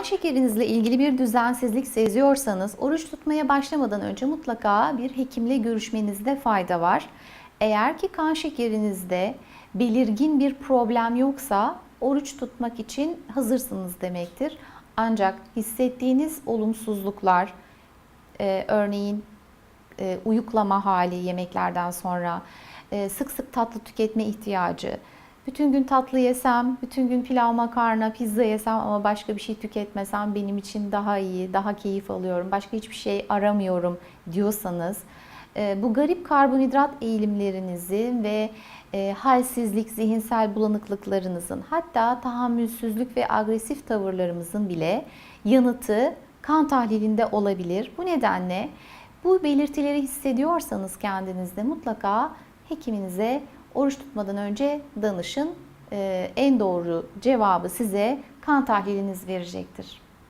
Kan şekerinizle ilgili bir düzensizlik seziyorsanız oruç tutmaya başlamadan önce mutlaka bir hekimle görüşmenizde fayda var. Eğer ki kan şekerinizde belirgin bir problem yoksa oruç tutmak için hazırsınız demektir. Ancak hissettiğiniz olumsuzluklar, e, örneğin e, uyuklama hali yemeklerden sonra, e, sık sık tatlı tüketme ihtiyacı, bütün gün tatlı yesem, bütün gün pilav, makarna, pizza yesem ama başka bir şey tüketmesem benim için daha iyi, daha keyif alıyorum, başka hiçbir şey aramıyorum diyorsanız, e, bu garip karbonhidrat eğilimlerinizi ve e, halsizlik, zihinsel bulanıklıklarınızın hatta tahammülsüzlük ve agresif tavırlarımızın bile yanıtı kan tahlilinde olabilir. Bu nedenle bu belirtileri hissediyorsanız kendinizde mutlaka hekiminize oruç tutmadan önce danışın. Ee, en doğru cevabı size kan tahliliniz verecektir.